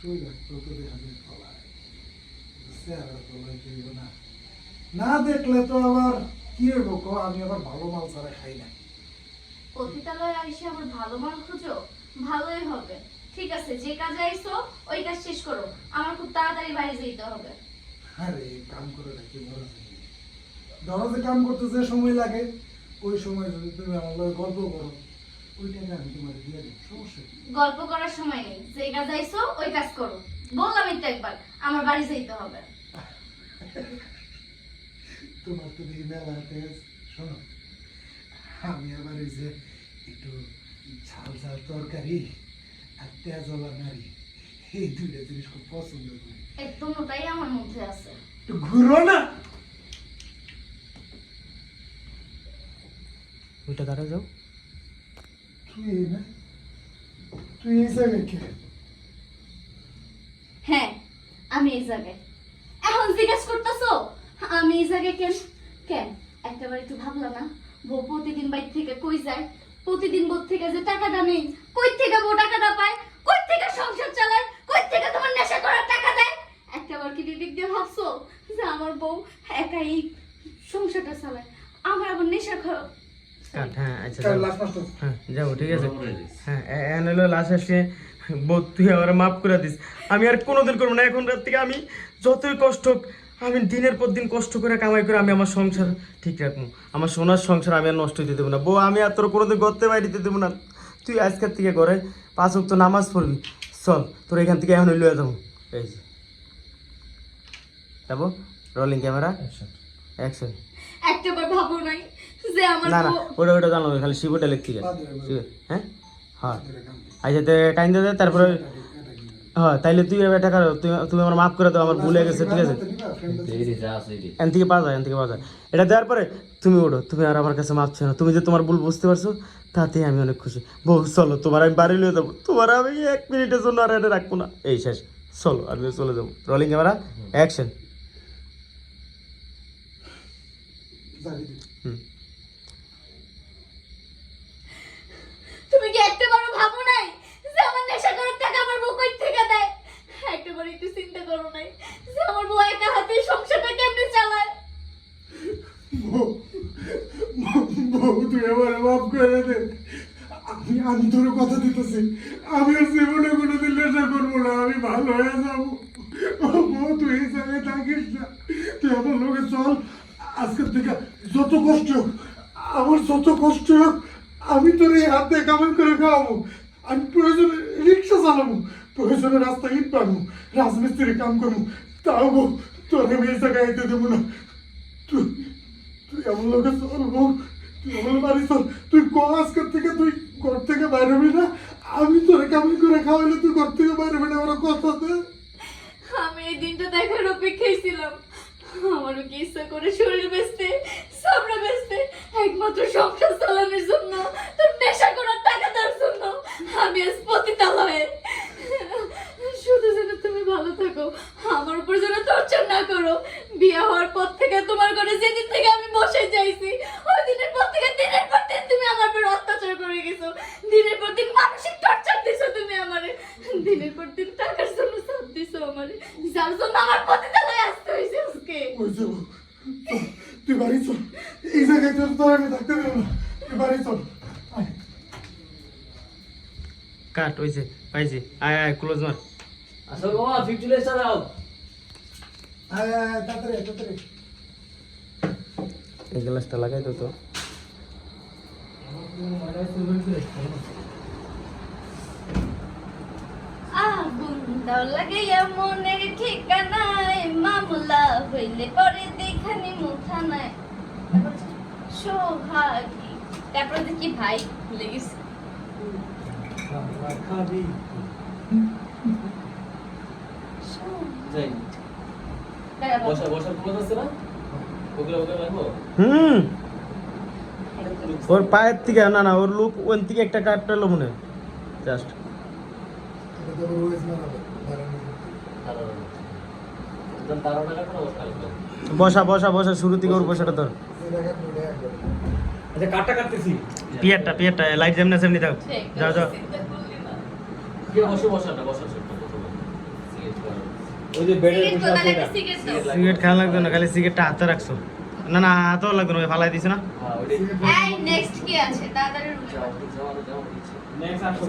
শরীর তো তো তলায়? চেহারা তলায় দিব না। না দেখলে তো আবার কি হইব? ক আমি আবার ভালো মাল ছাড়া খাই না। পতিতালয়ে আইসে আবার ভালো মাল খুঁজো? ভালোই হবে। ঠিক আছে যে কাজে আইসো ওই কাজ শেষ করো। আমার খুব তাড়াতাড়ি বাড়ি যেতে হবে। আরে কাম করে রাখি বড় দরজে কাম করতে যে সময় লাগে ওই সময় যদি তুমি আমার গল্প করো। ওই টাকা আমি তোমার দিয়ে দেবো সমস্যা গল্প করার সময় নেই যে কাজে আইসো ওই কাজ করো। বললামই তো একবার আমার বাড়ি যেতে হবে। তোমার তো দেখি মেলা শোনো আমি আবার এই যে একটু ঝাল ঝাল তরকারি আর তেজলা নারী এই দুইটা জিনিস খুব পছন্দ করি। একদম ওটাই আমার মধ্যে আছে। একটু ঘুরো না! ওইটা দাঁড়া যাও। তুই তুই এই জায়গায় কে? হ্যাঁ আমি এই জায়গায়। এখন জিজ্ঞেস করতেছো, আমি এই জায়গায় কেন? কেন? একটাবার একটু ভাবলা না, বউ প্রতিদিন বাইর থেকে কই যায়? প্রতিদিন বোর থেকে যে টাকাটা নেই কই থেকে বউ টাকাটা পায়? কই থেকে সংসার চালায়? কই থেকে তোমার নেশা করার টাকা দেয়? একটাবার কি দিদিক দিয়ে ভাবছ যে আমার বউ একাই সংসারটা চালায়? আমার আবার নেশা খাওয়া হ্যাঁ আচ্ছা হ্যাঁ যাও ঠিক আছে। হ্যাঁ এন হলো লাস্ট আসে বোধ তুই আমার মাফ করে দিস। আমি আর কোনোদিন করব না এখন রাত থেকে আমি যতই কষ্ট আমি দিনের পর দিন কষ্ট করে কামাই করে আমি আমার সংসার ঠিক রাখব। আমার সোনার সংসার আমি আর নষ্ট হতে দেবো না। বউ আমি আর তোর কোনোদিন গর্তে বাইরে দিতে দেবো না। তুই আজকের থেকে করে পাঁচ তো নামাজ পড়বি। চল তোর এখান থেকে এখন লইয়া যাব। এই যে। যাব? রোলিং ক্যামেরা অ্যাকশন একটাবার ভাবো নাই। যে আমার না না ওটা ওটা জানো খালি শিবটা লিখতে গেছে হ্যাঁ? হ্যাঁ। দে। আচ্ছা তো কাইন্দে দে তারপরে? হ্যাঁ তাইলে তুই এবার টাকা তুমি আমার মাফ করে দাও আমার ভুলে গেছে ঠিক আছে। এন থেকে পাওয়া যায় এন থেকে পাওয়া যায় এটা দেওয়ার পরে তুমি ওঠো তুমি আর আমার কাছে না। তুমি যে তোমার ভুল বুঝতে পারছ তাতে আমি অনেক খুশি। বউ চলো তোমার আমি বাড়ি নিয়ে যাব। তোমার আমি এক মিনিটের জন্য আর এটা রাখব না। এই শেষ চলো আমি চলে যাব। রোলিং ক্যামেরা অ্যাকশন জানি দি। হুম তুমি কি একটা বড় ভাবো নাই যে আমার নেশা করার টাকা আমার বউ কই থেকে দেয় একটা বার একটু চিন্তা করো নাই যে আমার বউ একা হাতে সংসারটা কেমনে চালায় বউ, বউ, বউ, তুই আমার মাফ করে দে। আমি আমি তোর কথা দিতেছি। আমি আর জীবনে কোনোদিন নেশা করব না। আমি ভালো হয়ে যাব। ও তুই এই জায়গায় থাকিস না। তুই আমার লোকে চল। আজকের থেকে যত কষ্ট হোক, আমার যত কষ্ট হোক, আমি তোর এই হাতে কামাই করে খাওয়াবো। আমি প্রয়োজনে রিক্সা চালাবো। প্রয়োজনে রাস্তা ইট পাবো রাজমিস্ত্রি কাম করব। তাও তোর আমি এই জায়গায় দেবো না। তুই তুই আমার লোকে চল বউ। নেশা করার জন্য। আমি শুধু যেন তুমি ভালো থাকো, আমার উপর যেন টর্চার না করো। বিয়ে হওয়ার পর থেকে তোমার ঘরে যেদিন থেকে আমি বসে যাইছি ওই দিনের পর থেকে দিনের পর দিন তুমি আমার উপর অত্যাচার করে গেছো দিনের পর দিন মানসিক টর্চার দিছো তুমি আমারে দিনের পর দিন টাকার জন্য সাথ দিছো আমারে যার জন্য আমার পতিতালয়ে আসতে হয়েছে আজকে ওই যে তুই বাড়ি চল। এই জায়গায় তোর আমি থাকতে দেবো না। তুই বাড়ি চল। কাট হয়েছে পাইছি আয় আয় ক্লোজ মার। আসলে বাবা ফিফটি লেস চালাও। আয়, আয়, তাড়াতাড়ি তাড়াতাড়ি। এই গ্লাসটা লাগাই তো তো। আগুন দাও লাগাইয়া মনের ঠিকানায় মামলা পরে দেখানি তারপর হচ্ছে সোহাগী। তারপরে দেখি ভাই ভুলে গেছি। হুম। ওর পায়ের থেকে না না ওর লুক ওর থেকে একটা কাট পেল মনে জাস্ট বসা বসা বসা বসা শুরু থেকে ওর বসাটা তোর। আচ্ছা কাটটা কাটতেছি। পিয়ারটা পিয়ারটা লাইট যেমনি সেমনি থাক। ঠিক যাও যাও। সিগারেট দাও। খাওয়া লাগতো না খালি সিগারেটটা হাতে রাখছো। না না হাতেও লাগতো না ফালাই দিছো না? হ্যাঁ, এই নেক্সট কি আছে? তাড়াতাড়ি রুমে যাও, যাও, যাও, নিচে। নেক্সট আসো,